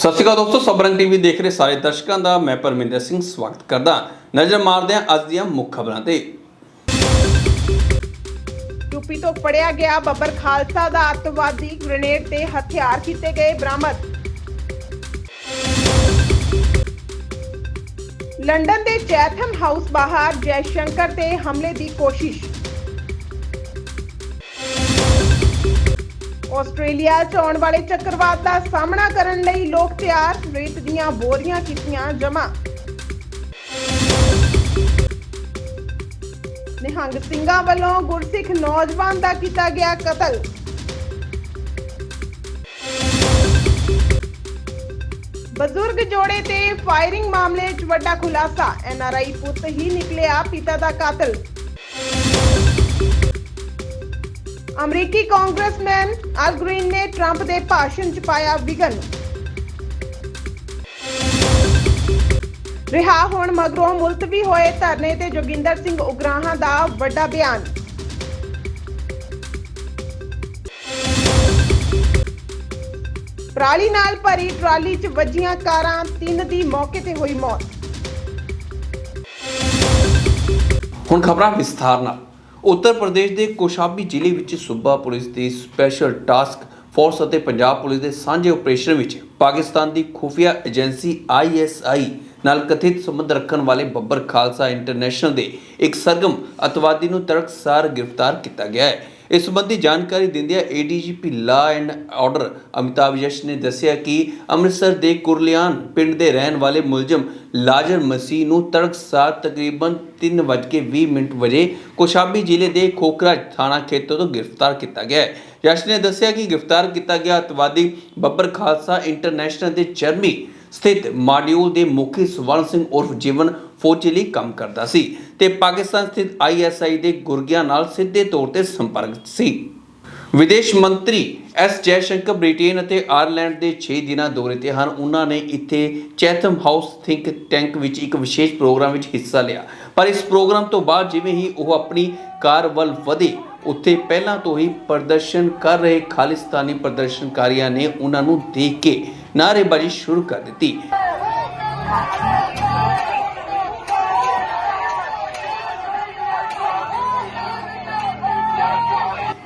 ਸਤਿ ਸ਼੍ਰੀ ਅਕਾਲ ਦੋਸਤੋ ਸਬਰੰਗ ਟੀਵੀ ਦੇਖ ਰਹੇ ਸਾਰੇ ਦਰਸ਼ਕਾਂ ਦਾ, ਮੈਂ ਪਰਮਿੰਦਰ ਸਿੰਘ, ਸਵਾਗਤ ਕਰਦਾ ਨਜ਼ਰ ਮਾਰਦੇ ਹਾਂ ਅੱਜ ਦੀਆਂ ਮੁੱਖ ਖਬਰਾਂ ਤੇ। ਯੂਪੀ ਤੋਂ ਫੜਿਆ ਗਿਆ ਬੱਬਰ ਖਾਲਸਾ ਦਾ ਅੱਤਵਾਦੀ ਗ੍ਰੇਨੇਡ ਤੇ ਹਥਿਆਰ ਕੀਤੇ ਗਏ ਬਰਾਮਦ। ਲੰਡਨ ਦੇ ਚੈਥਮ ਹਾਊਸ ਬਾਹਰ ਜੈ ਸ਼ੰਕਰ ਤੇ ਹਮਲੇ ਦੀ ਕੋਸ਼ਿਸ਼। ਆਸਟ੍ਰੇਲੀਆ 'ਚ ਆਉਣ ਵਾਲੇ ਚੱਕਰਵਾਤ ਦਾ ਸਾਹਮਣਾ ਕਰਨ ਲਈ ਲੋਕ ਤਿਆਰ, ਰੇਤ ਦੀਆਂ ਬੋਰੀਆਂ ਕੀਤੀਆਂ ਜਮ੍ਹਾਂ। ਨਿਹੰਗ ਸਿੰਘਾਂ ਵੱਲੋਂ ਗੁਰਸਿੱਖ ਨੌਜਵਾਨ ਦਾ ਕੀਤਾ ਗਿਆ ਕਤਲ। ਬਜ਼ੁਰਗ ਜੋੜੇ ਤੇ ਫਾਇਰਿੰਗ ਮਾਮਲੇ 'ਚ ਵੱਡਾ ਖੁਲਾਸਾ। ਐਨਆਰਆਈ ਪੁੱਤ ਹੀ ਨਿਕਲਿਆ ਪਿਤਾ ਦਾ ਕਾਤਲ। ਅਮਰੀਕੀ ਕਾਂਗਰਸਮੈਨ ਅਲ ਗ੍ਰੀਨ ਨੇ ਟਰੰਪ ਦੇ ਭਾਸ਼ਣ 'ਚ ਪਾਇਆ ਵਿਗਨ। ਰਿਹਾ ਹੋਣ ਮਗਰੋਂ ਮੁਲਤਵੀ ਹੋਏ ਧਰਨੇ ਤੇ ਜੋਗਿੰਦਰ ਸਿੰਘ ਉਗਰਾਹਾਂ ਦਾ ਵੱਡਾ ਬਿਆਨ। ਪਰਾਲੀ ਨਾਲ ਭਰੀ ਟਰਾਲੀ 'ਚ ਵੱਜੀਆਂ ਕਾਰਾਂ, ਤਿੰਨ ਦੀ ਮੌਕੇ ਤੇ ਹੋਈ ਮੌਤ। ਹੁਣ ਖਬਰਾਂ ਵਿਸਥਾਰ ਨਾਲ। ਉੱਤਰ ਪ੍ਰਦੇਸ਼ ਦੇ ਕੋਸ਼ਾਬੀ ਜ਼ਿਲ੍ਹੇ ਵਿੱਚ ਸੂਬਾ ਪੁਲਿਸ ਦੀ ਸਪੈਸ਼ਲ ਟਾਸਕ ਫੋਰਸ ਅਤੇ ਪੰਜਾਬ ਪੁਲਿਸ ਦੇ ਸਾਂਝੇ ਆਪਰੇਸ਼ਨ ਵਿੱਚ ਪਾਕਿਸਤਾਨ ਦੀ ਖੁਫੀਆ ਏਜੰਸੀ ISI ਨਾਲ ਕਥਿਤ ਸੰਬੰਧ ਰੱਖਣ ਵਾਲੇ ਬੱਬਰ ਖਾਲਸਾ ਇੰਟਰਨੈਸ਼ਨਲ ਦੇ ਇੱਕ ਸਰਗਮ ਅਤਵਾਦੀ ਨੂੰ ਤੜਕਸਾਰ ਗ੍ਰਿਫਤਾਰ ਕੀਤਾ ਗਿਆ ਹੈ। ਇਸ ਸੰਬੰਧੀ ਜਾਣਕਾਰੀ ਦਿੰਦਿਆਂ ADGP law and order Amitabh Yash ਨੇ ਦੱਸਿਆ ਕਿ ਅੰਮ੍ਰਿਤਸਰ ਦੇ ਕੁਰਲਿਆਨ ਪਿੰਡ ਦੇ ਰਹਿਣ ਵਾਲੇ ਮੁਲਜ਼ਮ ਲਾਜਰ ਮਸੀਹ ਨੂੰ ਤੜਕਸਾਰ ਤਕਰੀਬਨ 3:20 ਮਿੰਟ ਵਜੇ ਕੋਸ਼ਾਬੀ ਜ਼ਿਲ੍ਹੇ ਦੇ ਖੋਖਰਾ ਥਾਣਾ ਖੇਤਰ ਤੋਂ ਗ੍ਰਿਫਤਾਰ ਕੀਤਾ ਗਿਆ ਹੈ। ਯਸ਼ ਨੇ ਦੱਸਿਆ ਕਿ ਗ੍ਰਿਫਤਾਰ ਕੀਤਾ ਗਿਆ ਅਤਵਾਦੀ ਬੱਬਰ ਖਾਲਸਾ ਇੰਟਰਨੈਸ਼ਨਲ ਦੇ ਚਰਮੀ ਸਥਿਤ ਮਾਡਿਊਲ ਦੇ ਮੁਖੀ ਸਵਰਨ ਸਿੰਘ ਉਰਫ ਜੀਵਨ ਫੌਜੀ ਲਈ ਕੰਮ ਕਰਦਾ ਸੀ ਤੇ ਪਾਕਿਸਤਾਨ ਸਥਿਤ ਆਈਐਸਆਈ ਦੇ ਗੁਰਗਿਆਂ ਨਾਲ ਸਿੱਧੇ ਤੌਰ ਤੇ ਸੰਪਰਕ ਸੀ। ਵਿਦੇਸ਼ ਮੰਤਰੀ ਐਸ ਜੈਸ਼ੰਕਰ ਬ੍ਰਿਟੇਨ ਅਤੇ ਆਇਰਲੈਂਡ ਦੇ 6 ਦਿਨਾਂ ਦੌਰੇ ਤੇ ਹਨ। ਉਹਨਾਂ ਨੇ ਇੱਥੇ ਚੈਥਮ ਹਾਊਸ ਥਿੰਕ ਟੈਂਕ ਵਿੱਚ ਇੱਕ ਵਿਸ਼ੇਸ਼ ਪ੍ਰੋਗਰਾਮ ਵਿੱਚ ਹਿੱਸਾ ਲਿਆ। ਪਰ ਇਸ ਪ੍ਰੋਗਰਾਮ ਤੋਂ ਬਾਅਦ ਜਿਵੇਂ ਹੀ ਉਹ ਆਪਣੀ ਕਾਰ ਵੱਲ ਵਧੇ, ਉੱਥੇ ਪਹਿਲਾਂ ਤੋਂ ਹੀ ਪ੍ਰਦਰਸ਼ਨ ਕਰ ਰਹੇ ਖਾਲਿਸਤਾਨੀ ਪ੍ਰਦਰਸ਼ਨਕਾਰੀਆਂ ਨੇ ਉਹਨਾਂ ਨੂੰ ਦੇਖ ਕੇ ਨਾਅਰੇਬਾਜ਼ੀ ਸ਼ੁਰੂ ਕਰ ਦਿੱਤੀ।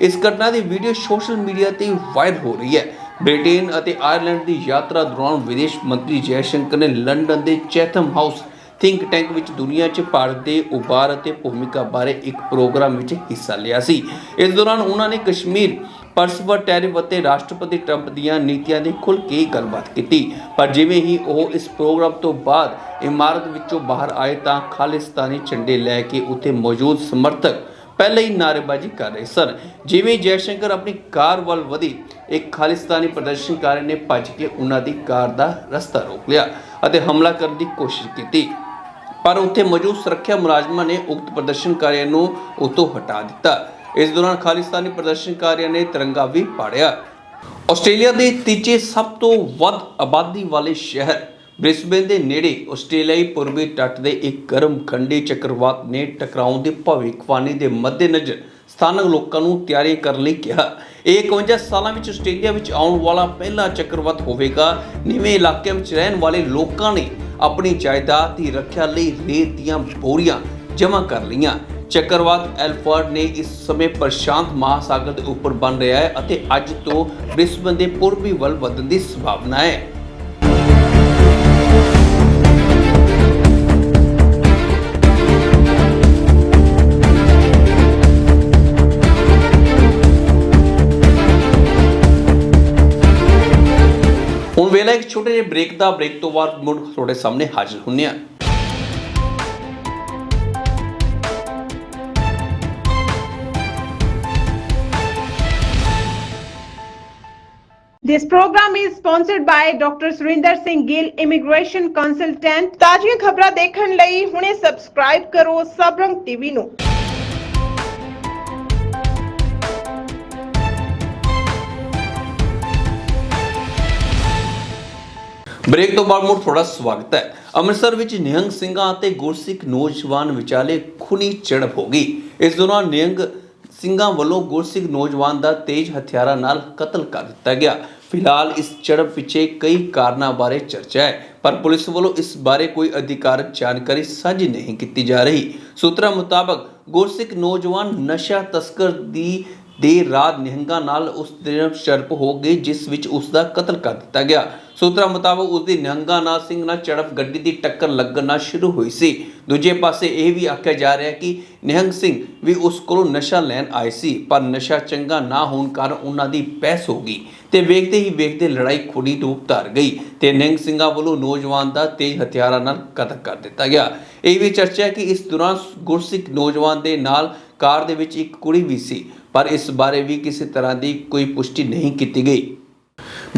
ਇਸ ਘਟਨਾ ਦੀ ਵੀਡੀਓ ਸੋਸ਼ਲ ਮੀਡੀਆ ਤੇ ਵਾਇਰਲ ਹੋ ਰਹੀ ਹੈ। ਬ੍ਰਿਟੇਨ ਅਤੇ ਆਇਰਲੈਂਡ ਦੀ ਯਾਤਰਾ ਦੌਰਾਨ ਵਿਦੇਸ਼ ਮੰਤਰੀ ਜੈਸ਼ੰਕਰ ਨੇ ਲੰਡਨ ਦੇ ਚੈਥਮ ਹਾਊਸ ਥਿੰਕ ਟੈਂਕ ਵਿੱਚ ਦੁਨੀਆ 'ਚ ਭਾਰਤ ਦੇ ਉਭਾਰ ਅਤੇ ਭੂਮਿਕਾ ਬਾਰੇ ਇੱਕ ਪ੍ਰੋਗਰਾਮ ਵਿੱਚ ਹਿੱਸਾ ਲਿਆ ਸੀ। ਇਸ ਦੌਰਾਨ ਉਹਨਾਂ ਨੇ ਕਸ਼ਮੀਰ ਪਰਸਵਰ ਟੈਰਿਫ ਅਤੇ ਰਾਸ਼ਟਰਪਤੀ ਟਰੰਪ ਦੀਆਂ ਨੀਤੀਆਂ ਦੀ ਖੁੱਲ੍ਹ ਕੇ ਗੱਲਬਾਤ ਕੀਤੀ। ਪਰ ਜਿਵੇਂ ਹੀ ਉਹ ਇਸ ਪ੍ਰੋਗਰਾਮ ਤੋਂ ਬਾਅਦ ਇਮਾਰਤ ਵਿੱਚੋਂ ਬਾਹਰ ਆਏ ਤਾਂ ਖਾਲਿਸਤਾਨੀ ਝੰਡੇ ਲੈ ਕੇ ਉੱਥੇ ਮੌਜੂਦ ਸਮਰਥਕ ਪਹਿਲਾਂ ਹੀ ਨਾਅਰੇਬਾਜ਼ੀ ਕਰ ਰਹੇ ਸਨ। ਜਿਵੇਂ ਜੈਸ਼ੰਕਰ ਆਪਣੀ ਕਾਰ ਵੱਲ ਵਧੀ, ਇੱਕ ਖਾਲਿਸਤਾਨੀ ਪ੍ਰਦਰਸ਼ਨਕਾਰੀ ਨੇ ਭੱਜ ਕੇ ਉਹਨਾਂ ਦੀ ਕਾਰ ਦਾ ਰਸਤਾ ਰੋਕ ਲਿਆ ਅਤੇ ਹਮਲਾ ਕਰਨ ਦੀ ਕੋਸ਼ਿਸ਼ ਕੀਤੀ। ਪਰ ਉੱਥੇ ਮੌਜੂਦ ਸੁਰੱਖਿਆ ਮੁਲਾਜ਼ਮਾਂ ਨੇ ਉਕਤ ਪ੍ਰਦਰਸ਼ਨਕਾਰੀਆਂ ਨੂੰ ਉਤੋਂ ਹਟਾ ਦਿੱਤਾ। ਇਸ ਦੌਰਾਨ ਖਾਲਿਸਤਾਨੀ ਪ੍ਰਦਰਸ਼ਨਕਾਰੀਆਂ ਨੇ ਤਿਰੰਗਾ ਵੀ ਪਾੜਿਆ। ਆਸਟ੍ਰੇਲੀਆ ਦੇ ਤੀਜੇ ਸਭ ਤੋਂ ਵੱਧ ਆਬਾਦੀ ਵਾਲੇ ਸ਼ਹਿਰ ਬ੍ਰਿਸਬੇਨ ਦੇ ਨੇੜੇ ਆਸਟ੍ਰੇਲੀਆਈ ਪੂਰਬੀ ਤੱਟ ਦੇ ਇੱਕ ਗਰਮ ਖੰਡੀ ਚੱਕਰਵਾਤ ਨੇ ਟਕਰਾਉਣ ਦੀ ਭਵਿੱਖਬਾਣੀ ਦੇ ਮੱਦੇਨਜ਼ਰ ਸਥਾਨਕ ਲੋਕਾਂ ਨੂੰ ਤਿਆਰੀ ਕਰਨ ਲਈ ਕਿਹਾ। ਇਹ 51 ਸਾਲਾਂ ਵਿੱਚ ਆਸਟ੍ਰੇਲੀਆ ਵਿੱਚ ਆਉਣ ਵਾਲਾ ਪਹਿਲਾ ਚੱਕਰਵਾਤ ਹੋਵੇਗਾ। ਨੀਵੇਂ ਇਲਾਕਿਆਂ ਵਿੱਚ ਰਹਿਣ ਵਾਲੇ ਲੋਕਾਂ ਨੇ ਆਪਣੀ ਜਾਇਦਾਦ ਦੀ ਰੱਖਿਆ ਲਈ ਰੇਤ ਦੀਆਂ ਬੋਰੀਆਂ ਜਮ੍ਹਾਂ ਕਰ ਲਈਆਂ। ਚੱਕਰਵਾਤ ਐਲਫਰਡ ਨੇ ਇਸ ਸਮੇਂ ਪ੍ਰਸ਼ਾਂਤ ਮਹਾਸਾਗਰ ਦੇ ਉੱਪਰ ਬਣ ਰਿਹਾ ਹੈ ਅਤੇ ਅੱਜ ਤੋਂ ਬ੍ਰਿਸਬਨ ਦੇ ਪੂਰਬੀ ਵੱਲ ਵਧਣ ਦੀ ਸੰਭਾਵਨਾ ਹੈ। ਵੇਲਾ ਇੱਕ ਛੋਟੇ ਜਿਹੇ ਬ੍ਰੇਕ ਦਾ ਬ੍ਰੇਕ ਤੋਂ ਬਾਅਦ ਮੁੜ ਤੁਹਾਡੇ ਸਾਹਮਣੇ ਹਾਜ਼ਰ ਹੁੰਨੇ ਆ This program is sponsored by Dr. Surinder Singh Gill Immigration Consultant ਤਾਜ਼ੀਆਂ ਖਬਰਾਂ ਦੇਖਣ ਲਈ ਹੁਣੇ ਸਬਸਕ੍ਰਾਈਬ ਕਰੋ ਸਬਰੰਗ ਟੀਵੀ ਨੂੰ ਬ੍ਰੇਕ ਤੋਂ ਬਾਅਦ ਮੁੜ ਤੁਹਾਡਾ ਸਵਾਗਤ ਹੈ। ਅੰਮ੍ਰਿਤਸਰ ਵਿੱਚ ਨਿਹੰਗ ਸਿੰਘਾਂ ਅਤੇ ਗੁਰਸਿੱਖ ਨੌਜਵਾਨ ਵਿਚਾਲੇ ਖੂਨੀ ਝੜਪ ਹੋ ਗਈ। ਇਸ ਦੌਰਾਨ ਨਿਹੰਗ ਸਿੰਘਾਂ ਵੱਲੋਂ ਗੁਰਸਿੱਖ ਨੌਜਵਾਨ ਦਾ ਤੇਜ਼ ਹਥਿਆਰਾਂ ਨਾਲ ਕਤਲ ਕਰ ਦਿੱਤਾ ਗਿਆ। ਫਿਲਹਾਲ ਇਸ ਝੜਪ ਪਿੱਛੇ ਕਈ ਕਾਰਨਾਂ ਬਾਰੇ ਚਰਚਾ ਹੈ, ਪਰ ਪੁਲਿਸ ਵੱਲੋਂ ਇਸ ਬਾਰੇ ਕੋਈ ਅਧਿਕਾਰਕ ਜਾਣਕਾਰੀ ਸਾਂਝੀ ਨਹੀਂ ਕੀਤੀ ਜਾ ਰਹੀ। ਸੂਤਰਾਂ ਮੁਤਾਬਕ ਗੁਰਸਿੱਖ ਨੌਜਵਾਨ ਨਸ਼ਾ ਤਸਕਰ ਦੀ ਦੇਰ ਰਾਤ ਨਿਹੰਗਾਂ ਨਾਲ ਉਸ ਦਿਨ ਝੜਪ ਹੋ ਗਈ ਜਿਸ ਵਿੱਚ ਉਸ ਦਾ ਕਤਲ ਕਰ ਦਿੱਤਾ ਗਿਆ। ਸੂਤਰਾਂ ਮੁਤਾਬਕ ਉਸ ਦੀ ਨਿਹੰਗਾਂ ਨਾਲ ਸਿੰਘ ਨਾਲ ਝੜਪ ਗੱਡੀ ਦੀ ਟੱਕਰ ਲੱਗਣਾ ਸ਼ੁਰੂ ਹੋਈ ਸੀ। ਦੂਜੇ ਪਾਸੇ ਇਹ ਵੀ ਆਖਿਆ ਜਾ ਰਿਹਾ ਕਿ ਨਿਹੰਗ ਸਿੰਘ ਵੀ ਉਸ ਕੋਲੋਂ ਨਸ਼ਾ ਲੈਣ ਆਏ ਸੀ, ਪਰ ਨਸ਼ਾ ਚੰਗਾ ਨਾ ਹੋਣ ਕਾਰਨ ਉਹਨਾਂ ਦੀ ਬਹਿਸ ਹੋ ਗਈ ਤੇ ਵੇਖਦੇ ਹੀ ਵੇਖਦੇ ਲੜਾਈ ਖੁੱਡੀ ਰੂਪ ਧਾਰ ਗਈ ਤੇ ਨਿਹੰਗ ਸਿੰਘਾਂ ਵੱਲੋਂ ਨੌਜਵਾਨ ਦਾ ਤੇਜ਼ ਹਥਿਆਰਾਂ ਨਾਲ ਕਤਲ ਕਰ ਦਿੱਤਾ ਗਿਆ। ਇਹ ਵੀ ਚਰਚਾ ਹੈ ਕਿ ਇਸ ਦੌਰਾਨ ਗੁਰਸਿੱਖ ਨੌਜਵਾਨ ਦੇ ਨਾਲ ਕਾਰ ਦੇ ਵਿੱਚ ਇੱਕ ਕੁੜੀ ਵੀ ਸੀ, ਪਰ ਇਸ ਬਾਰੇ ਵੀ ਕਿਸੇ ਤਰ੍ਹਾਂ ਦੀ ਕੋਈ ਪੁਸ਼ਟੀ ਨਹੀਂ ਕੀਤੀ ਗਈ।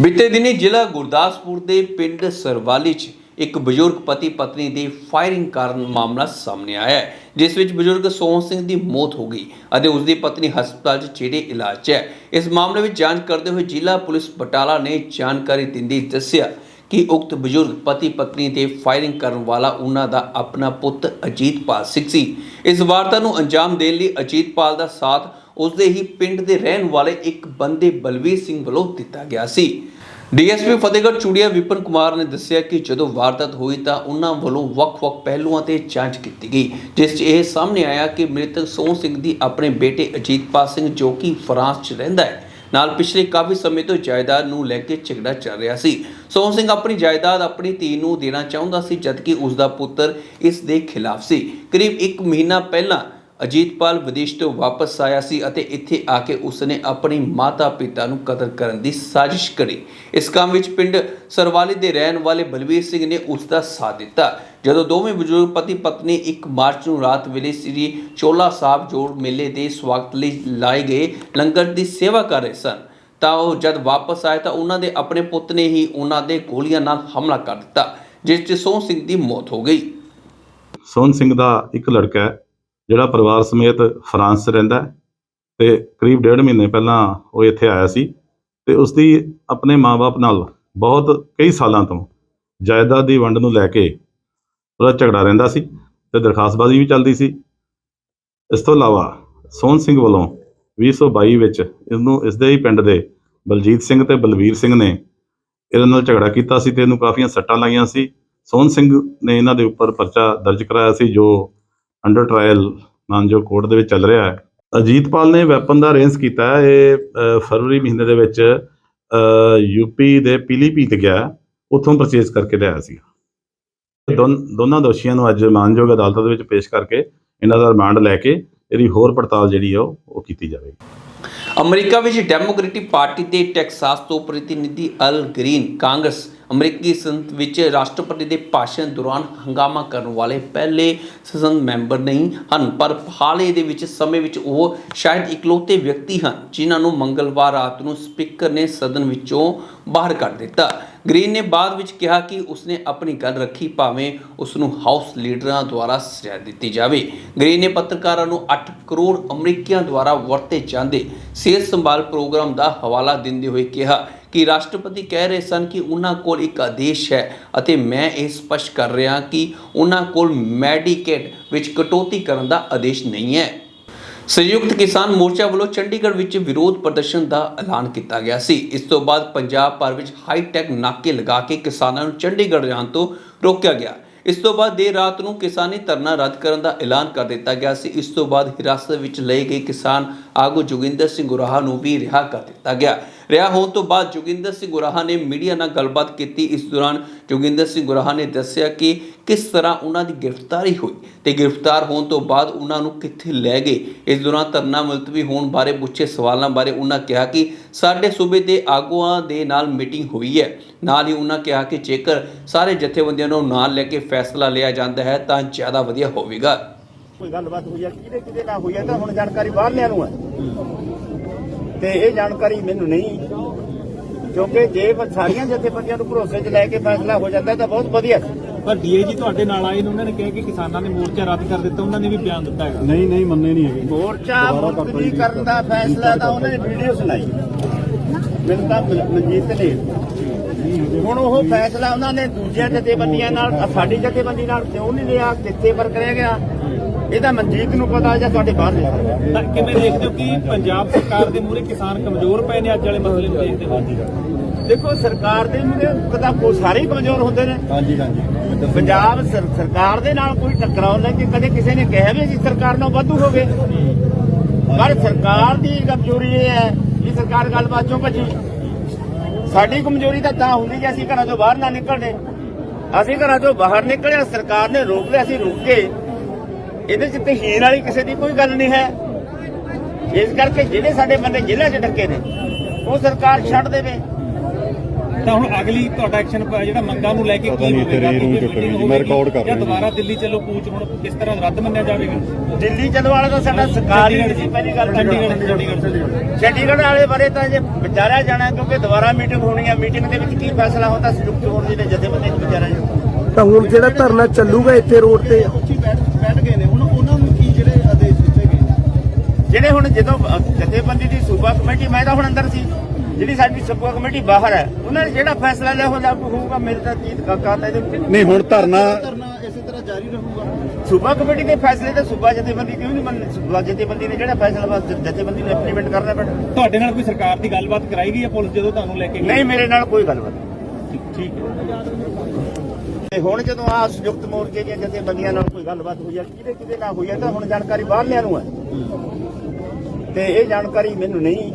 ਬੀਤੇ ਦਿਨੀ ਜ਼ਿਲ੍ਹਾ ਗੁਰਦਾਸਪੁਰ ਦੇ ਪਿੰਡ ਸਰਵਾਲੀ 'ਚ ਇੱਕ ਬਜ਼ੁਰਗ ਪਤੀ ਪਤਨੀ ਦੀ ਫਾਇਰਿੰਗ ਕਾਰਨ ਮਾਮਲਾ ਸਾਹਮਣੇ ਆਇਆ ਹੈ, ਜਿਸ ਵਿੱਚ ਬਜ਼ੁਰਗ ਸੋਹਣ ਸਿੰਘ ਦੀ ਮੌਤ ਹੋ ਗਈ ਅਤੇ ਉਸ ਦੀ ਪਤਨੀ ਹਸਪਤਾਲ 'ਚ ਚਿਹਰੇ ਇਲਾਜ 'ਚ ਹੈ। ਇਸ ਮਾਮਲੇ ਵਿੱਚ ਜਾਂਚ ਕਰਦੇ ਹੋਏ ਜ਼ਿਲ੍ਹਾ ਪੁਲਿਸ ਬਟਾਲਾ ਨੇ ਜਾਣਕਾਰੀ ਦਿੰਦੀ ਦੱਸਿਆ ਕਿ ਉਕਤ ਬਜ਼ੁਰਗ ਪਤੀ ਪਤਨੀ ਤੇ ਫਾਇਰਿੰਗ ਕਰਨ ਵਾਲਾ ਉਹਨਾਂ ਦਾ ਆਪਣਾ ਪੁੱਤ ਅਜੀਤਪਾਲ ਸਿੰਘ ਸੀ। ਇਸ ਵਾਰਤਾ ਨੂੰ ਅੰਜਾਮ ਦੇਣ ਲਈ ਅਜੀਤਪਾਲ ਦਾ ਸਾਥ ਉਸਦੇ ਹੀ ਪਿੰਡ ਦੇ ਰਹਿਣ ਵਾਲੇ ਇੱਕ ਬੰਦੇ ਬਲਵੀਰ ਸਿੰਘ ਵੱਲੋਂ ਦਿੱਤਾ ਗਿਆ ਸੀ। ਡੀਐਸਪੀ ਫਤਿਹਗੜ੍ਹ ਚੂੜੀਆ ਵਿਪਨ ਕੁਮਾਰ ਨੇ ਦੱਸਿਆ ਕਿ ਜਦੋਂ ਵਾਰਦਾਤ ਹੋਈ ਤਾਂ ਉਹਨਾਂ ਵੱਲੋਂ ਵੱਖ-ਵੱਖ ਪਹਿਲੂਆਂ ਤੇ ਜਾਂਚ ਕੀਤੀ ਗਈ, ਜਿਸ 'ਚ ਇਹ ਸਾਹਮਣੇ ਆਇਆ ਕਿ ਮ੍ਰਿਤਕ ਸੋਹਣ ਸਿੰਘ ਦੀ ਆਪਣੇ ਬੇਟੇ ਅਜੀਤਪਾਲ ਸਿੰਘ ਜੋ ਕਿ ਫਰਾਂਸ 'ਚ ਰਹਿੰਦਾ ਹੈ ਨਾਲ ਪਿਛਲੇ ਕਾਫੀ ਸਮੇਂ ਤੋਂ ਜਾਇਦਾਦ ਨੂੰ ਲੈ ਕੇ ਝਗੜਾ ਚੱਲ ਰਿਹਾ ਸੀ। ਸੋਹਣ ਸਿੰਘ ਆਪਣੀ ਜਾਇਦਾਦ ਆਪਣੀ ਧੀ ਨੂੰ ਦੇਣਾ ਚਾਹੁੰਦਾ ਸੀ, ਜਦਕਿ ਉਸ ਦਾ ਪੁੱਤਰ ਇਸ ਦੇ ਖਿਲਾਫ ਸੀ। ਕਰੀਬ 1 ਮਹੀਨਾ ਪਹਿਲਾਂ ਅਜੀਤਪਾਲ ਵਿਦੇਸ਼ ਤੋਂ ਵਾਪਸ ਆਇਆ ਸੀ ਅਤੇ ਇੱਥੇ ਆ ਕੇ ਉਸਨੇ ਆਪਣੀ ਮਾਤਾ-ਪਿਤਾ ਨੂੰ ਕਤਲ ਕਰਨ ਦੀ ਸਾਜ਼ਿਸ਼ ਕਰੀ। ਇਸ ਕੰਮ ਵਿੱਚ ਪਿੰਡ ਸਰਵਾਲੀ ਦੇ ਰਹਿਣ ਵਾਲੇ ਬਲਵੀਰ ਸਿੰਘ ਨੇ ਉਸ ਦਾ ਸਾਥ ਦਿੱਤਾ। ਜਦੋਂ ਦੋਵੇਂ ਬਜ਼ੁਰਗ ਪਤੀ ਪਤਨੀ 1 ਮਾਰਚ ਨੂੰ ਰਾਤ ਵੇਲੇ ਸ੍ਰੀ ਚੋਲਾ ਸਾਹਿਬ ਜੋੜ ਮੇਲੇ ਦੇ ਸਵਾਗਤ ਲਈ ਲਾਏ ਗਏ ਲੰਗਰ ਦੀ ਸੇਵਾ ਕਰ ਰਹੇ ਸਨ, ਤਾਂ ਉਹ ਜਦ ਵਾਪਸ ਆਏ ਤਾਂ ਉਹਨਾਂ ਦੇ ਆਪਣੇ ਪੁੱਤ ਨੇ ਹੀ ਉਹਨਾਂ ਦੇ ਗੋਲੀਆਂ ਨਾਲ ਹਮਲਾ ਕਰ ਦਿੱਤਾ, ਜਿਸ 'ਚ ਸੋਹਣ ਸਿੰਘ ਦੀ ਮੌਤ ਹੋ ਗਈ। ਸੋਹਣ ਸਿੰਘ ਦਾ ਇੱਕ ਲੜਕਾ ਹੈ ਜਿਹੜਾ ਪਰਿਵਾਰ ਸਮੇਤ ਫਰਾਂਸ 'ਚ ਰਹਿੰਦਾ ਹੈ ਤੇ ਕਰੀਬ ਡੇਢ ਮਹੀਨੇ ਪਹਿਲਾਂ ਉਹ ਇੱਥੇ ਆਇਆ ਸੀ ਤੇ ਉਸ ਦੀ ਆਪਣੇ ਮਾਪੇ ਨਾਲ ਬਹੁਤ ਕਈ ਸਾਲਾਂ ਤੋਂ ਜਾਇਦਾਦ ਦੀ ਵੰਡ ਨੂੰ ਲੈ ਕੇ ਉਹਦਾ ਝਗੜਾ ਰਹਿੰਦਾ ਸੀ ਤੇ ਦਰਖਾਸਤਬਾਜ਼ੀ ਵੀ ਚੱਲਦੀ ਸੀ। ਇਸ ਤੋਂ ਇਲਾਵਾ ਸੋਹਣ ਸਿੰਘ ਵੱਲੋਂ 2022 ਵਿੱਚ ਇਹਨੂੰ ਇਸ ਦੇ ਹੀ ਪਿੰਡ ਦੇ ਬਲਜੀਤ ਸਿੰਘ ਤੇ ਬਲਵੀਰ ਸਿੰਘ ਨੇ ਇਹਨਾਂ ਨਾਲ ਝਗੜਾ ਕੀਤਾ ਸੀ ਤੇ ਇਹਨੂੰ ਕਾਫੀਆਂ ਸੱਟਾਂ ਲਾਈਆਂ ਸੀ। ਸੋਹਣ ਸਿੰਘ ਨੇ ਇਹਨਾਂ ਦੇ ਉੱਪਰ ਪਰਚਾ ਦਰਜ ਕਰਾਇਆ ਸੀ ਜੋ ਅੰਡਰ ਟ੍ਰਾਇਲ ਮਾਨਜੋ ਕੋਰਟ ਦੇ ਵਿੱਚ ਚੱਲ ਰਿਹਾ ਹੈ, ਅਜੀਤਪਾਲ ਨੇ ਵੈਪਨ ਦਾ ਅਰੇਂਜ ਕੀਤਾ ਹੈ। ਇਹ ਫਰਵਰੀ ਮਹੀਨੇ ਦੇ ਵਿੱਚ ਯੂਪੀ ਦੇ ਪੀਲੀਭੀਤ ਗਿਆ ਉੱਥੋਂ ਪਰਚੇਸ ਕਰਕੇ ਲਿਆਇਆ ਸੀ ਦੋਨਾਂ ਦੋਸ਼ੀਆਂ ਨੂੰ ਅੱਜ ਮਾਨਯੋਗ ਅਦਾਲਤ ਦੇ ਵਿੱਚ ਪੇਸ਼ ਕਰਕੇ ਇਹਨਾਂ ਦਾ ਰਿਮਾਂਡ ਲੈ ਕੇ ਇਹਦੀ ਹੋਰ ਪੜਤਾਲ ਜਿਹੜੀ ਆ ਉਹ ਉਹ ਕੀਤੀ ਜਾਵੇਗੀ ਅਮਰੀਕਾ ਵਿੱਚ ਡੈਮੋਕ੍ਰੈਟਿਕ ਪਾਰਟੀ ਦੇ ਟੈਕਸਾਸ ਤੋਂ ਪ੍ਰਤੀਨਿਧੀ ਅਲ ਗ੍ਰੀਨ ਕਾਂਗਰਸ ਅਮਰੀਕੀ ਸੰਸਦ ਵਿੱਚ ਰਾਸ਼ਟਰਪਤੀ ਦੇ ਭਾਸ਼ਣ ਦੌਰਾਨ ਹੰਗਾਮਾ ਕਰਨ ਵਾਲੇ ਪਹਿਲੇ ਸੰਸਦ ਮੈਂਬਰ ਨਹੀਂ ਹਨ, ਪਰ ਹਾਲੇ ਦੇ ਵਿੱਚ ਸਮੇਂ ਵਿੱਚ ਉਹ ਸ਼ਾਇਦ ਇਕਲੌਤੇ ਵਿਅਕਤੀ ਹਨ, ਜਿਨ੍ਹਾਂ ਨੂੰ ਮੰਗਲਵਾਰ ਰਾਤ ਨੂੰ ਸਪੀਕਰ ਨੇ ਸਦਨ ਵਿੱਚੋਂ ਬਾਹਰ ਕੱਢ ਦਿੱਤਾ। ਗ੍ਰੀਨ ਨੇ ਬਾਅਦ ਵਿੱਚ ਕਿਹਾ ਕਿ ਉਸਨੇ ਆਪਣੀ ਗੱਲ ਰੱਖੀ, ਭਾਵੇਂ ਉਸ ਨੂੰ ਹਾਊਸ ਲੀਡਰਾਂ ਦੁਆਰਾ ਸਜ਼ਾ ਦਿੱਤੀ ਜਾਵੇ। ਗ੍ਰੀਨ ਨੇ ਪੱਤਰਕਾਰਾਂ ਨੂੰ 8 ਕਰੋੜ ਅਮਰੀਕੀਆਂ ਦੁਆਰਾ ਵਰਤੇ ਜਾਂਦੇ ਸਿਹਤ ਸੰਭਾਲ ਪ੍ਰੋਗਰਾਮ ਦਾ ਹਵਾਲਾ ਦਿੰਦੇ ਹੋਏ ਕਿਹਾ ਕਿ ਰਾਸ਼ਟਰਪਤੀ ਕਹਿ ਰਹੇ ਸਨ ਕਿ ਉਹਨਾਂ ਕੋਲ ਇੱਕ ਆਦੇਸ਼ ਹੈ ਅਤੇ ਮੈਂ ਇਹ ਸਪਸ਼ਟ ਕਰ ਰਿਹਾ ਕਿ ਉਹਨਾਂ ਕੋਲ ਮੈਡੀਕੇਟ ਵਿੱਚ ਕਟੌਤੀ ਕਰਨ ਦਾ ਆਦੇਸ਼ ਨਹੀਂ ਹੈ। ਸੰਯੁਕਤ ਕਿਸਾਨ ਮੋਰਚਾ ਵੱਲੋਂ ਚੰਡੀਗੜ੍ਹ ਵਿੱਚ ਵਿਰੋਧ ਪ੍ਰਦਰਸ਼ਨ ਦਾ ਐਲਾਨ ਕੀਤਾ ਗਿਆ ਸੀ। ਇਸ ਤੋਂ ਬਾਅਦ ਪੰਜਾਬ ਭਰ ਵਿੱਚ ਹਾਈ-ਟੈਕ ਨਾਕੇ ਲਗਾ ਕੇ ਕਿਸਾਨਾਂ ਨੂੰ ਚੰਡੀਗੜ੍ਹ ਜਾਣ ਤੋਂ ਰੋਕਿਆ ਗਿਆ। ਇਸ ਤੋਂ ਬਾਅਦ ਦੇਰ ਰਾਤ ਨੂੰ ਕਿਸਾਨੀ ਧਰਨਾ ਰੱਦ ਕਰਨ ਦਾ ਐਲਾਨ ਕਰ ਦਿੱਤਾ ਗਿਆ ਸੀ। ਇਸ ਤੋਂ ਬਾਅਦ ਹਿਰਾਸਤ ਵਿੱਚ ਲਏ ਗਏ ਕਿਸਾਨ ਆਗੂ ਜੋਗਿੰਦਰ ਸਿੰਘ ਗੁਰਾਹਾ ਨੂੰ ਵੀ ਰਿਹਾ ਕਰ ਦਿੱਤਾ ਗਿਆ। ਰਿਹਾ ਹੋਣ ਤੋਂ ਬਾਅਦ ਜੋਗਿੰਦਰ ਸਿੰਘ ਗੁਰਾਹਾ ਨੇ ਮੀਡੀਆ ਨਾਲ ਗੱਲਬਾਤ ਕੀਤੀ। ਇਸ ਦੌਰਾਨ ਜੋਗਿੰਦਰ ਸਿੰਘ ਗੁਰਾਹਾ ਨੇ ਦੱਸਿਆ ਕਿ ਕਿਸ ਤਰ੍ਹਾਂ ਉਹਨਾਂ ਦੀ ਗ੍ਰਿਫਤਾਰੀ ਹੋਈ ਤੇ ਗ੍ਰਿਫਤਾਰ ਹੋਣ ਤੋਂ ਬਾਅਦ ਉਹਨਾਂ ਨੂੰ ਕਿੱਥੇ ਲੈ ਗਏ। ਇਸ ਦੌਰਾਨ ਧਰਨਾ ਮੁਲਤਵੀ ਹੋਣ ਬਾਰੇ ਪੁੱਛੇ ਸਵਾਲਾਂ ਬਾਰੇ ਉਹਨਾਂ ਕਿਹਾ ਕਿ ਸਾਡੇ ਸੂਬੇ ਦੇ ਆਗੂਆਂ ਦੇ ਨਾਲ ਮੀਟਿੰਗ ਹੋਈ ਹੈ। ਨਾਲ ਹੀ ਉਹਨਾਂ ਕਿਹਾ ਕਿ ਜੇਕਰ ਸਾਰੇ ਜਥੇਬੰਦੀਆਂ ਨੂੰ ਨਾਲ ਲੈ ਕੇ ਫੈਸਲਾ ਲਿਆ ਜਾਂਦਾ ਹੈ ਤਾਂ ਜ਼ਿਆਦਾ ਵਧੀਆ ਹੋਵੇਗਾ। ਕੋਈ ਗੱਲਬਾਤ ਹੋਈ ਹੈ? ਕਿਹਦੇ ਕਿਹਦੇ ਨਾਲ ਹੋਈ ਹੈ? ਤਾਂ ਹੁਣ ਜਾਣਕਾਰੀ ਬਾਹਰ ਲਿਆ ਨੂੰ ਹੈ। ਤੇ ਇਹ ਜਾਣਕਾਰੀ ਮੈਨੂੰ ਨਹੀਂ। ਕਿਉਂਕਿ ਜੇ ਸਾਰੀਆਂ ਜਥੇਬੰਦੀਆਂ ਨੂੰ ਭਰੋਸੇ 'ਚ ਲੈ ਕੇ ਫੈਸਲਾ ਹੋ ਜਾਂਦਾ ਤਾਂ ਬਹੁਤ ਵਧੀਆ ਸੀ। ਪਰ ਡੀਏਜੀ ਤੁਹਾਡੇ ਨਾਲ ਆਏ ਨੇ ਉਹਨਾਂ ਨੇ ਕਿਹਾ ਕਿ ਕਿਸਾਨਾਂ ਨੇ ਮੋਰਚਾ ਰੱਦ ਕਰ ਦਿੱਤਾ ਉਹਨਾਂ ਨੇ ਵੀ ਬਿਆਨ ਦਿੱਤਾ ਹੈਗਾ। ਨਹੀਂ ਨਹੀਂ ਮੰਨੇ ਨਹੀਂ ਹੈਗੇ। ਮੋਰਚਾ ਮੁਲਤਵੀ ਕਰਨ ਦਾ ਫੈਸਲਾ ਤਾਂ ਉਹਨਾਂ ਨੇ ਵੀਡੀਓ ਸੁਣਾਈ। ਮੈਨੂੰ ਤਾਂ ਮਨ- ਮਨਜੀਤ ਨੇ। ਹੁਣ ਉਹ ਫੈਸਲਾ ਉਹਨਾਂ ਨੇ ਦੂਜੀਆਂ ਜਥੇਬੰਦੀਆਂ ਨਾਲ ਸਾਡੀ ਜਥੇਬੰਦੀ ਨਾਲ ਕਿਉਂ ਨਹੀਂ ਲਿਆ? ਕਿੱਥੇ ਪਰ ਕਰਿਆ ਗਿਆ? ਇਹ ਤਾਂ ਮਨਜੀਤ ਨੂੰ ਪਤਾ ਜਾਂ ਤੁਹਾਡੇ ਬਾਹਰ ਲਿਆ ਤਾਂ ਕਿਵੇਂ ਦੇਖਦੇ ਹੋ ਕਿ ਪੰਜਾਬ ਸਰਕਾਰ ਦੇ ਮੂਹਰੇ ਕਿਸਾਨ ਕਮਜ਼ੋਰ ਪਏ ਨੇ ਅੱਜ ਵਾਲੇ ਮਸਲੇ ਨੂੰ ਦੇਖਦੇ ਹੋ ਦੇਖੋ ਸਰਕਾਰ ਦੇ ਮੂਹਰੇ ਕਦਾ ਕੋ ਸਾਰੇ ਹੀ ਕਮਜ਼ੋਰ ਹੁੰਦੇ ਨੇ। ਹਾਂਜੀ ਹਾਂਜੀ। ਪੰਜਾਬ ਸਰ- ਸਰਕਾਰ ਦੇ ਨਾਲ ਕੋਈ ਟਕਰਾਅ ਨਹੀਂ ਕਿ ਕਦੇ ਕਿਸੇ ਨੇ ਕਿਹਾ ਵੀ ਅਸੀਂ ਸਰਕਾਰ ਨਾਲ ਵਾਧੂ ਹੋ ਗਏ। ਪਰ ਸਰਕਾਰ ਦੀ ਕਮਜ਼ੋਰੀ ਇਹ ਹੈ ਕਿ ਸਰਕਾਰ ਗੱਲਬਾਤ ਚੋਂ ਭੱਜੀ। ਸਾਡੀ ਕਮਜ਼ੋਰੀ ਤਾਂ ਤਾਂ ਹੁੰਦੀ ਕਿ ਅਸੀਂ ਘਰਾਂ ਤੋਂ ਬਾਹਰ ਨਾ ਨਿਕਲਦੇ। ਅਸੀਂ ਘਰਾਂ ਤੋਂ ਬਾਹਰ ਨਿਕਲਿਆ ਸਰਕਾਰ ਨੇ ਰੋਕ ਲਿਆ ਅਸੀਂ ਰੁਕ ਗਏ। ਇਹਦੇ ਚ ਤਹੀਨ ਵਾਲੀ ਕਿਸੇ ਦੀ ਕੋਈ ਗੱਲ ਨਹੀਂ ਹੈ। ਇਸ ਕਰਕੇ ਜਿਹੜੇ ਸਾਡੇ ਬੰਦੇ ਜ਼ਿਲ੍ਹੇ 'ਚ ਡੱਕੇ ਨੇ ਉਹ ਸਰਕਾਰ ਛੱਡ ਦੇਵੇ। ਤਾਂ ਹੁਣ ਅਗਲੀ ਤੁਹਾਡਾ ਐਕਸ਼ਨ ਜਿਹੜਾ ਮੰਗਾਂ ਨੂੰ ਲੈ ਕੇ ਕੀ ਨਹੀਂ ਹੋਵੇਗਾ ਮੈਂ record ਕਰ ਰਿਹਾ ਜੀ। ਦੁਬਾਰਾ ਦਿੱਲੀ ਚੱਲੋ ਕੂਚ ਹੁਣ ਕਿਸ ਤਰ੍ਹਾਂ ਰੱਦ ਮੰਨਿਆ ਜਾਵੇਗਾ? ਦਿੱਲੀ ਚੱਲਣ ਵਾਲਾ ਤਾਂ ਸਾਡਾ ਸਰਕਾਰ ਹੀ ਨਹੀਂ ਸੀ ਪਹਿਲੀ ਗੱਲ ਤਾਂ ਚੰਡੀਗੜ੍ਹ ਚੰਡੀਗੜ੍ਹ ਵਾਲੇ ਬਾਰੇ ਤਾਂ ਜੇ ਵਿਚਾਰਿਆ ਜਾਣਾ ਕਿਉਂਕਿ ਦੁਬਾਰਾ ਮੀਟਿੰਗ ਹੋਣੀ ਹੈ ਮੀਟਿੰਗ ਦੇ ਵਿੱਚ ਕੀ ਫੈਸਲਾ ਹੁੰਦਾ ਸੰਯੁਕਤ ਜੀ ਦੇ ਜਥੇਬੰਦੀ ਚ ਵਿਚਾਰਿਆ ਜਾਊਗਾ। ਤਾਂ ਹੁਣ ਜਿਹੜਾ ਧਰਨਾ ਚੱਲੂਗਾ ਇੱਥੇ ਰੋਡ ਤੇ ਉੱਚੀ ਬੈਠ ਬੈਠ ਗਏ ਨੇ ਹੁਣ ਉਹਨਾਂ ਨੂੰ ਕੀ ਜਿਹੜੇ ਆਦੇਸ਼ ਦਿੱਤੇ ਗਏ ਜਿਹੜੇ ਹੁਣ ਜਦੋਂ ਜਥੇਬੰਦੀ ਦੀ ਸੂਬਾ ਕਮੇਟੀ ਮੈਂ ਤਾਂ ਹੁਣ ਅੰਦਰ ਸੀ ਜਿਹੜੀ ਸਾਡੀ ਸੂਬਾ ਕਮੇਟੀ ਬਾਹਰ ਹੈ ਉਹਨਾਂ ਨੇ ਜਿਹੜਾ ਫੈਸਲਾ ਲਿਆ ਹੋ ਲਾਗੂ ਹੋਊਗਾ ਮੇਰੇ ਤਾਂ ਜੀਤ ਕਾਕਾ ਤਾਂ ਇਹਦੇ ਨਹੀਂ ਹੁਣ ਧਰਨਾ ਧਰਨਾ ਇਸੇ ਤਰ੍ਹਾਂ ਜਾਰੀ ਰਹੂਗਾ। ਸੂਬਾ ਕਮੇਟੀ ਦੇ ਫੈਸਲੇ ਤੇ ਸੂਬਾ ਜਥੇਬੰਦੀ ਕਿਉਂ ਨਹੀਂ ਮੰਨਣੀ ਸੂਬਾ ਜਥੇਬੰਦੀ ਨੇ ਜਿਹੜਾ ਫੈਸਲਾ ਬਸ ਜਥੇਬੰਦੀ ਨੂੰ ਇੰਪਲੀਮੈਂਟ ਕਰਨਾ ਪੈਣਾ। ਤੁਹਾਡੇ ਨਾਲ ਕੋਈ ਸਰਕਾਰ ਦੀ ਗੱਲਬਾਤ ਕਰਾਈ ਗਈ ਹੈ ਪੁਲਿਸ ਜਦੋਂ ਤੁਹਾਨੂੰ ਲੈ ਕੇ ਨਹੀਂ ਮੇਰੇ ਨਾਲ ਕੋਈ ਗੱਲਬਾਤ। ਠੀਕ ਹੈ। ਤੇ ਹੁਣ ਜਦੋਂ ਆ ਸੰਯੁਕਤ ਮੋਰਚੇ ਦੀਆਂ ਜਥੇਬੰਦੀਆਂ ਨਾਲ ਕੋਈ ਗੱਲਬਾਤ ਹੋਈ ਹੈ ਕਿਹਦੇ ਕਿਹਦੇ ਨਾਲ ਹੋਈ ਹੈ ਤਾਂ ਹੁਣ ਜਾਣਕਾਰੀ ਬਾਹਰਲਿਆਂ ਨੂੰ ਹੈ। ਤੇ ਇਹ ਜਾਣਕਾਰੀ ਮੈਨੂੰ ਨਹੀਂ।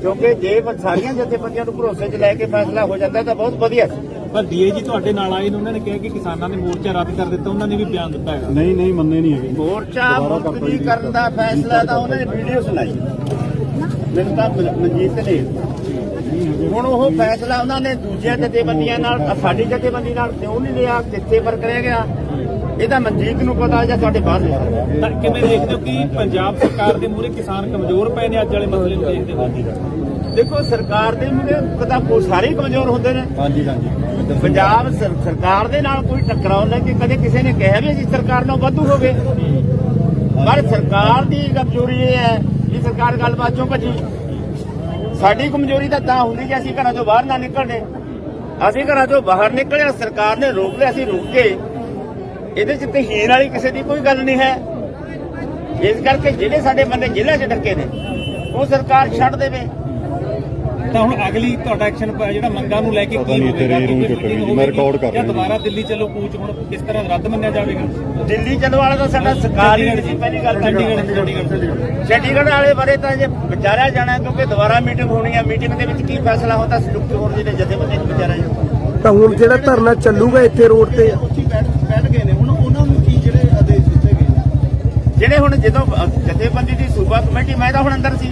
ਕਿਉਂਕਿ ਜੇ ਸਾਰੀਆਂ ਜਥੇਬੰਦੀਆਂ ਨੂੰ ਭਰੋਸੇ 'ਚ ਲੈ ਕੇ ਫੈਸਲਾ ਹੋ ਜਾਂਦਾ ਤਾਂ ਬਹੁਤ ਵਧੀਆ ਸੀ। ਪਰ ਡੀਏਜੀ ਤੁਹਾਡੇ ਨਾਲ ਆਏ ਨੇ ਉਹਨਾਂ ਨੇ ਕਿਹਾ ਕਿ ਕਿਸਾਨਾਂ ਨੇ ਮੋਰਚਾ ਰੱਦ ਕਰ ਦਿੱਤਾ ਉਹਨਾਂ ਨੇ ਵੀ ਬਿਆਨ ਦਿੱਤਾ ਹੈਗਾ। ਨਹੀਂ ਨਹੀਂ ਮੰਨੇ ਨਹੀਂ ਹੈਗੇ। ਮੋਰਚਾ ਮੁਲਤਵੀ ਕਰਨ ਦਾ ਫੈਸਲਾ ਤਾਂ ਉਹਨਾਂ ਨੇ ਵੀਡੀਓ ਸੁਣਾਈ। ਮੈਨੂੰ ਤਾਂ ਮਨ- ਮਨਜੀਤ ਨੇ। ਹੁਣ ਉਹ ਫੈਸਲਾ ਉਹਨਾਂ ਨੇ ਦੂਜੀਆਂ ਜਥੇਬੰਦੀਆਂ ਨਾਲ ਸਾਡੀ ਜਥੇਬੰਦੀ ਨਾਲ ਕਿਉਂ ਨਹੀਂ ਲਿਆ ਕਿੱਥੇ ਪਰ ਕਰਿਆ ਗਿਆ? ਇਹਦਾ ਮਨਜੀਤ ਨੂੰ ਪਤਾ ਜਾਂ ਸਾਡੇ ਬਾਹਰ ਲਿਆ। ਤਾਂ ਕਿਵੇਂ ਦੇਖਦੇ ਹੋ ਕਿ ਪੰਜਾਬ ਸਰਕਾਰ ਦੇ ਮੂਹਰੇ ਕਿਸਾਨ ਕਮਜ਼ੋਰ ਪਏ ਨੇ ਅੱਜ ਵਾਲੇ ਮਸਲੇ ਨੂੰ ਦੇਖਦੇ ਹੋ ਦੇਖੋ ਸਰਕਾਰ ਦੇ ਮੂਹਰੇ ਕਦਾ ਕੋ ਸਾਰੇ ਹੀ ਕਮਜ਼ੋਰ ਹੁੰਦੇ ਨੇ। ਹਾਂਜੀ ਹਾਂਜੀ। ਪੰਜਾਬ ਸਰ- ਸਰਕਾਰ ਦੇ ਨਾਲ ਕੋਈ ਟਕਰਾਅ ਨਹੀਂ ਕਿ ਕਦੇ ਕਿਸੇ ਨੇ ਕਿਹਾ ਵੀ ਅਸੀਂ ਸਰਕਾਰ ਨਾਲ ਵਾਧੂ ਹੋ ਗਏ। ਪਰ ਸਰਕਾਰ ਦੀ ਕਮਜ਼ੋਰੀ ਇਹ ਹੈ ਕਿ ਸਰਕਾਰ ਗੱਲਬਾਤ ਚੋਂ ਭੱਜੀ। ਸਾਡੀ ਕਮਜ਼ੋਰੀ ਤਾਂ ਤਾਂ ਹੁੰਦੀ ਕਿ ਅਸੀਂ ਘਰਾਂ ਤੋਂ ਬਾਹਰ ਨਾ ਨਿਕਲਦੇ। ਅਸੀਂ ਘਰਾਂ ਤੋਂ ਬਾਹਰ ਨਿਕਲਿਆ ਸਰਕਾਰ ਨੇ ਰੋਕ ਲਿਆ ਅਸੀਂ ਰੁਕ ਗਏ। ਇਹਦੇ ਚ ਤਹੀਨ ਵਾਲੀ ਕਿਸੇ ਦੀ ਕੋਈ ਗੱਲ ਨਹੀਂ ਹੈ। ਇਸ ਕਰਕੇ ਜਿਹੜੇ ਸਾਡੇ ਬੰਦੇ ਜ਼ਿਲ੍ਹੇ 'ਚ ਡੱਕੇ ਨੇ ਉਹ ਸਰਕਾਰ ਛੱਡ ਦੇਵੇ। ਤਾਂ ਹੁਣ ਅਗਲੀ ਤੁਹਾਡਾ ਐਕਸ਼ਨ ਜਿਹੜਾ ਮੰਗਾਂ ਨੂੰ ਲੈ ਕੇ ਕੀ ਨਹੀਂ ਹੋਵੇਗਾ ਮੈਂ record ਕਰ ਰਿਹਾ। ਦੁਬਾਰਾ ਦਿੱਲੀ ਚੱਲੋ ਕੂਚ ਹੁਣ ਕਿਸ ਤਰ੍ਹਾਂ ਰੱਦ ਮੰਨਿਆ ਜਾਵੇਗਾ? ਦਿੱਲੀ ਚੱਲਣ ਵਾਲਾ ਤਾਂ ਸਾਡਾ ਸਰਕਾਰ ਹੀ ਨਹੀਂ ਸੀ ਪਹਿਲੀ ਗੱਲ ਤਾਂ ਚੰਡੀਗੜ੍ਹ ਚੰਡੀਗੜ੍ਹ ਚੰਡੀਗੜ੍ਹ। ਵਾਲੇ ਬਾਰੇ ਤਾਂ ਜੇ ਵਿਚਾਰਿਆ ਜਾਣਾ ਕਿਉਂਕਿ ਦੁਬਾਰਾ ਮੀਟਿੰਗ ਹੋਣੀ ਹੈ ਮੀਟਿੰਗ ਦੇ ਵਿੱਚ ਕੀ ਫੈਸਲਾ ਹੁੰਦਾ ਸੰਯੁਕਤ ਹੋਰ ਜੀ ਦੇ ਜਥੇਬੰਦੀ ਵਿਚਾਰਿਆ ਜਾਊਗਾ। ਤਾਂ ਹੁਣ ਜਿਹੜਾ ਧਰਨਾ ਚੱਲੂਗਾ ਇੱਥੇ ਰੋਡ ਤੇ ਉੱਚੀ ਬੈਠ ਬੈਠ ਗਏ ਨੇ ਹੁਣ ਉਹਨਾਂ ਨੂੰ ਕੀ ਜਿਹੜੇ ਆਦੇਸ਼ ਦਿੱਤੇ ਗਏ ਜਿਹੜੇ ਹੁਣ ਜਦੋਂ ਜਥੇਬੰਦੀ ਦੀ ਸੂਬਾ ਕਮੇਟੀ ਮੈਂ ਤਾਂ ਹੁਣ ਅੰਦਰ ਸੀ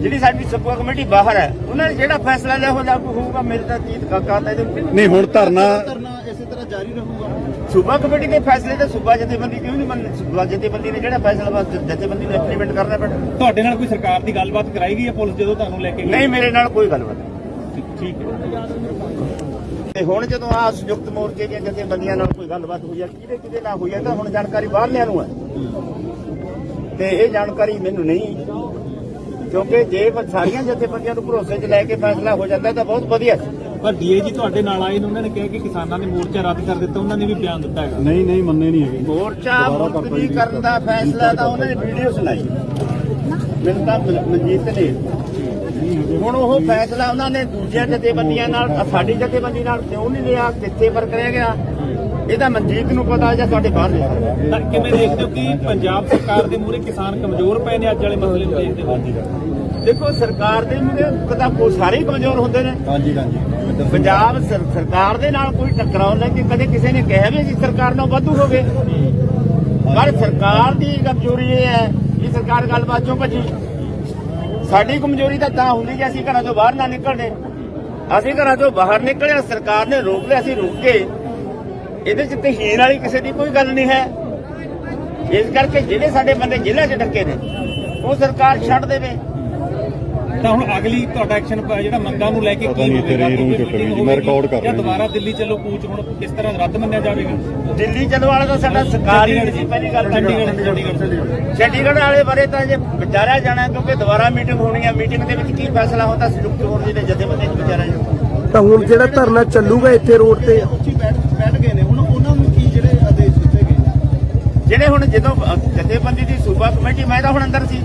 ਜਿਹੜੀ ਸਾਡੀ ਸੂਬਾ ਕਮੇਟੀ ਬਾਹਰ ਹੈ ਉਹਨਾਂ ਨੇ ਜਿਹੜਾ ਫੈਸਲਾ ਲਿਆ ਹੋ ਲਾਗੂ ਹੋਊਗਾ ਮੇਰੇ ਤਾਂ ਜੀਤ ਕਾਕਾ ਤਾਂ ਇਹਦੇ ਨਹੀਂ ਹੁਣ ਧਰਨਾ ਧਰਨਾ ਇਸੇ ਤਰ੍ਹਾਂ ਜਾਰੀ ਰਹੂਗਾ। ਸੂਬਾ ਕਮੇਟੀ ਦੇ ਫੈਸਲੇ ਤੇ ਸੂਬਾ ਜਥੇਬੰਦੀ ਕਿਉਂ ਨਹੀਂ ਮੰਨਣੀ ਸੂਬਾ ਜਥੇਬੰਦੀ ਨੇ ਜਿਹੜਾ ਫੈਸਲਾ ਬਸ ਜਥੇਬੰਦੀ ਨੂੰ ਇੰਪਲੀਮੈਂਟ ਕਰਨਾ ਪੈਣਾ। ਤੁਹਾਡੇ ਨਾਲ ਕੋਈ ਸਰਕਾਰ ਦੀ ਗੱਲਬਾਤ ਕਰਾਈ ਗਈ ਹੈ ਪੁਲਿਸ ਜਦੋਂ ਤੁਹਾਨੂੰ ਲੈ ਕੇ ਨਹੀਂ ਮੇਰੇ ਨਾਲ ਕੋਈ ਗੱਲਬਾਤ ਠੀਕ ਹੈ। ਤੇ ਹੁਣ ਜਦੋਂ ਆ ਸੰਯੁਕਤ ਮੋਰਚੇ ਦੀਆਂ ਜਥੇਬੰਦੀਆਂ ਨਾਲ ਕੋਈ ਗੱਲਬਾਤ ਹੋਈ ਹੈ ਕਿਹਦੇ ਕਿਹਦੇ ਨਾਲ ਹੋਈ ਹੈ ਤਾਂ ਹੁਣ ਜਾਣਕਾਰੀ ਬਾਹਰਲਿਆਂ ਨੂੰ ਹੈ। ਤੇ ਇਹ ਜਾਣਕਾਰੀ ਮੈਨੂੰ ਨਹੀਂ। ਕਿਉਂਕਿ ਜੇ ਸਾਰੀਆਂ ਜਥੇਬੰਦੀਆਂ ਨੂੰ ਭਰੋਸੇ 'ਚ ਲੈ ਕੇ ਫੈਸਲਾ ਹੋ ਜਾਂਦਾ ਤਾਂ ਬਹੁਤ ਵਧੀਆ ਸੀ। ਪਰ ਡੀਏਜੀ ਤੁਹਾਡੇ ਨਾਲ ਆਏ ਨੇ ਉਹਨਾਂ ਨੇ ਕਿਹਾ ਕਿ ਕਿਸਾਨਾਂ ਨੇ ਮੋਰਚਾ ਰੱਦ ਕਰ ਦਿੱਤਾ ਉਹਨਾਂ ਨੇ ਵੀ ਬਿਆਨ ਦਿੱਤਾ ਹੈਗਾ। ਨਹੀਂ ਨਹੀਂ ਮੰਨੇ ਨਹੀਂ ਹੈਗੇ। ਮੋਰਚਾ ਮੁਲਤਵੀ ਕਰਨ ਦਾ ਫੈਸਲਾ ਤਾਂ ਉਹਨਾਂ ਨੇ ਵੀਡੀਓ ਸੁਣਾਈ। ਮੈਨੂੰ ਤਾਂ ਮਨ- ਮਨਜੀਤ ਨੇ। ਹੁਣ ਉਹ ਫੈਸਲਾ ਉਹਨਾਂ ਨੇ ਦੂਜੀਆਂ ਜਥੇਬੰਦੀਆਂ ਨਾਲ ਸਾਡੀ ਜਥੇਬੰਦੀ ਨਾਲ ਕਿਉਂ ਨਹੀਂ ਲਿਆ ਕਿੱਥੇ ਪਰ ਕਰਿਆ ਗਿਆ? ਇਹਦਾ ਮਨਜੀਤ ਨੂੰ ਪਤਾ ਜਾਂ ਸਾਡੇ ਬਾਹਰ ਲਿਆ ਤਾਂ ਕਿਵੇਂ ਦੇਖਦੇ ਹੋ ਕਿ ਪੰਜਾਬ ਸਰਕਾਰ ਦੇ ਮੂਹਰੇ ਕਿਸਾਨ ਕਮਜ਼ੋਰ ਪਏ ਨੇ ਅੱਜ ਵਾਲੇ ਮਸਲੇ ਨੂੰ ਦੇਖਦੇ ਹੋ ਦੇਖੋ ਸਰਕਾਰ ਦੇ ਮੂਹਰੇ ਕਦਾ ਕੋ ਸਾਰੇ ਕਮਜ਼ੋਰ ਹੁੰਦੇ ਨੇ। ਹਾਂਜੀ ਹਾਂਜੀ। ਪੰਜਾਬ ਸਰ- ਸਰਕਾਰ ਦੇ ਨਾਲ ਕੋਈ ਟਕਰਾਅ ਨਹੀਂ ਕਿ ਕਦੇ ਕਿਸੇ ਨੇ ਕਿਹਾ ਵੀ ਅਸੀਂ ਸਰਕਾਰ ਨਾਲ ਵਾਧੂ ਹੋ ਗਏ ਪਰ ਸਰਕਾਰ ਦੀ ਕਮਜ਼ੋਰੀ ਇਹ ਹੈ ਕਿ ਸਰਕਾਰ ਗੱਲਬਾਤ ਚੋਂ ਭੱਜੀ। ਸਾਡੀ ਕਮਜ਼ੋਰੀ ਤਾਂ ਤਾਂ ਹੁੰਦੀ ਕਿ ਅਸੀਂ ਘਰਾਂ ਤੋਂ ਬਾਹਰ ਨਾ ਨਿਕਲਦੇ। ਅਸੀਂ ਘਰਾਂ ਤੋਂ ਬਾਹਰ ਨਿਕਲਿਆ ਸਰਕਾਰ ਨੇ ਰੋਕ ਲਿਆ ਅਸੀਂ ਰੁਕ ਗਏ। ਇਹਦੇ ਚ ਤਹੀਨ ਵਾਲੀ ਕਿਸੇ ਦੀ ਕੋਈ ਗੱਲ ਨਹੀਂ ਹੈ। ਇਸ ਕਰਕੇ ਜਿਹੜੇ ਸਾਡੇ ਬੰਦੇ ਜ਼ਿਲ੍ਹੇ 'ਚ ਡੱਕੇ ਨੇ ਉਹ ਸਰਕਾਰ ਛੱਡ ਦੇਵੇ। ਤਾਂ ਹੁਣ ਅਗਲੀ ਤੁਹਾਡਾ ਐਕਸ਼ਨ ਜਿਹੜਾ ਮੰਗਾਂ ਨੂੰ ਲੈ ਕੇ ਪਤਾ ਕੀ ਨਹੀਂ ਹੋਵੇਗਾ ਤੇਰੀ ਰੂਹ ਚੁੱਕ ਰਹੀ ਜੀ, ਮੈਂ record ਕਰ ਰਿਹਾ ਜੀ। ਦੁਬਾਰਾ ਦਿੱਲੀ ਚੱਲੋ ਕੂਚ ਹੁਣ ਕਿਸ ਤਰ੍ਹਾਂ ਰੱਦ ਮੰਨਿਆ ਜਾਵੇਗਾ? ਦਿੱਲੀ ਚੱਲਣ ਵਾਲਾ ਤਾਂ ਸਾਡਾ ਸਰਕਾਰ ਹੀ ਨਹੀਂ ਸੀ ਪਹਿਲੀ ਗੱਲ ਤਾਂ ਚੰਡੀਗੜ੍ਹ ਚੰਡੀਗੜ੍ਹ ਚੰਡੀਗੜ੍ਹ। ਵਾਲੇ ਬਾਰੇ ਤਾਂ ਜੇ ਵਿਚਾਰਿਆ ਜਾਣਾ ਕਿਉਂਕਿ ਦੁਬਾਰਾ ਮੀਟਿੰਗ ਹੋਣੀ ਹੈ ਮੀਟਿੰਗ ਦੇ ਵਿੱਚ ਕੀ ਫੈਸਲਾ ਹੁੰਦਾ ਸੰਯੁਕਤ ਹੋਰ ਜੀ ਦੇ ਜਥੇਬੰਦੀ ਚ ਵਿਚਾਰਿਆ ਜਾਊਗਾ ਤਾਂ ਹੁਣ ਜਿਹੜਾ ਧਰਨਾ ਚੱਲੂਗਾ ਇੱਥੇ ਰੋਡ ਤੇ ਉੱਚੀ ਬੈਠ ਬੈਠ ਗਏ ਨੇ ਹੁਣ ਉਹਨਾਂ ਨੂੰ ਕੀ ਜਿਹੜੇ ਆਦੇਸ਼ ਦਿੱਤੇ ਗਏ ਜਿਹੜੇ ਹੁਣ ਜਦੋਂ ਜਥੇਬੰਦੀ ਦੀ ਸੂਬਾ ਕਮੇਟੀ ਮੈਂ ਤਾਂ ਹੁਣ ਅੰਦਰ ਸੀ।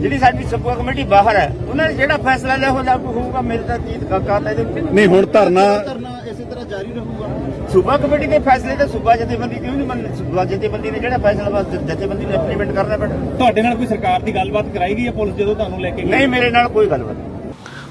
ਜਿਹੜੀ ਸਾਡੀ ਸਬੂਆ ਕਮੇਟੀ ਬਾਹਰ ਹੈ ਉਹਨਾਂ ਨੇ ਜਿਹੜਾ ਫੈਸਲਾ ਲਿਆ ਉਹ ਲਾਗੂ ਹੋਊਗਾ ਮੇਰੇ ਤਾਂ ਜੀਤ ਕਾਕਾ ਤਾਂ ਇਹਦੇ ਨਹੀਂ ਹੁਣ ਧਰਨਾ ਧਰਨਾ ਇਸੇ ਤਰ੍ਹਾਂ ਜਾਰੀ ਰਹੂਗਾ। ਸੂਬਾ ਕਮੇਟੀ ਦੇ ਫੈਸਲੇ ਤੇ ਸੂਬਾ ਜਥੇਬੰਦੀ ਕਿਉਂ ਨਹੀਂ ਮੰਨ ਸੂਬਾ ਜਥੇਬੰਦੀ ਨੇ ਜਿਹੜਾ ਫੈਸਲਾ ਬਸ ਜਥੇਬੰਦੀ ਨੇ ਇੰਪਲੀਮੈਂਟ ਕਰਨਾ ਪੈਣਾ। ਤੁਹਾਡੇ ਨਾਲ ਕੋਈ ਸਰਕਾਰ ਦੀ ਗੱਲਬਾਤ ਕਰਾਈ ਗਈ ਹੈ ਪੁਲਿਸ ਜਦੋਂ ਤੁਹਾਨੂੰ ਲੈ ਕੇ ਨਹੀਂ ਮੇਰੇ ਨਾਲ ਕੋਈ ਗੱਲਬਾਤ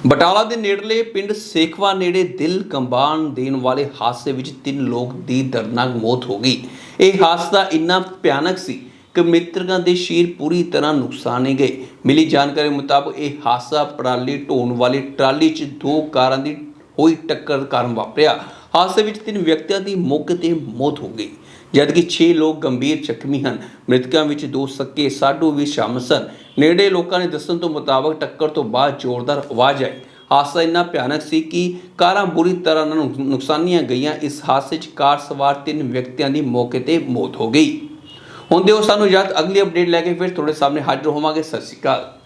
ਬਟਾਲਾ ਦੇ ਨੇੜਲੇ ਪਿੰਡ ਸੇਖਵਾ ਨੇੜੇ ਦਿਲ ਕੰਬਾਨ ਦੇਣ ਵਾਲੇ ਹਾਦਸੇ ਵਿੱਚ ਤਿੰਨ ਲੋਕ ਦੀ ਦਰਦਨਾਕ ਮੌਤ ਹੋ ਗਈ। ਇਹ ਹਾਦਸਾ ਇੰਨਾ ਭਿਆਨਕ ਸੀ ਕਿ ਮ੍ਰਿਤਕਾਂ ਦੇ ਸ਼ੀਰ ਪੂਰੀ ਤਰ੍ਹਾਂ ਨੁਕਸਾਨੇ ਗਏ। ਮਿਲੀ ਜਾਣਕਾਰੀ ਮੁਤਾਬਕ ਇਹ ਹਾਦਸਾ ਪਰਾਲੀ ਢੋਣ ਵਾਲੀ ਟਰਾਲੀ 'ਚ ਦੋ ਕਾਰਾਂ ਦੀ ਹੋਈ ਟੱਕਰ ਕਾਰਨ ਵਾਪਰਿਆ। ਹਾਦਸੇ ਵਿੱਚ ਤਿੰਨ ਵਿਅਕਤੀਆਂ ਦੀ ਮੌਕੇ ਤੇ ਮੌਤ ਹੋ ਗਈ। ਜਦਕਿ 6 ਲੋਕ ਗੰਭੀਰ ਜ਼ਖਮੀ ਹਨ, ਮ੍ਰਿਤਕਾਂ ਵਿੱਚ ਦੋ ਸੱਕੇ ਸਾਢੂ ਵੀ ਸ਼ਾਮਲ ਸਨ। ਨੇੜੇ ਲੋਕਾਂ ਨੇ ਦੱਸਣ ਤੋਂ ਮੁਤਾਬਕ ਟੱਕਰ ਤੋਂ ਬਾਅਦ ਜ਼ੋਰਦਾਰ ਆਵਾਜ਼ ਆਈ। ਹਾਦਸਾ ਇੰਨਾ ਭਿਆਨਕ ਸੀ ਕਿ ਕਾਰਾਂ ਬੁਰੀ ਤਰ੍ਹਾਂ ਨਾਲ ਨੁਕਸਾਨੀਆਂ ਗਈਆਂ। ਇਸ ਹਾਦਸੇ 'ਚ ਕਾਰ ਸਵਾਰ ਤਿੰਨ ਵਿਅਕਤੀਆਂ ਦੀ ਮੌਕੇ ਤੇ ਮੌਤ ਹੋ ਗਈ। ਹੁਣ ਦਿਓ ਸਾਨੂੰ ਯਾਦ, ਅਗਲੀ ਅਪਡੇਟ ਲੈ ਕੇ ਫਿਰ ਤੁਹਾਡੇ ਸਾਹਮਣੇ ਹਾਜ਼ਰ ਹੋਵਾਂਗੇ। ਸਤਿ ਸ਼੍ਰੀ ਅਕਾਲ।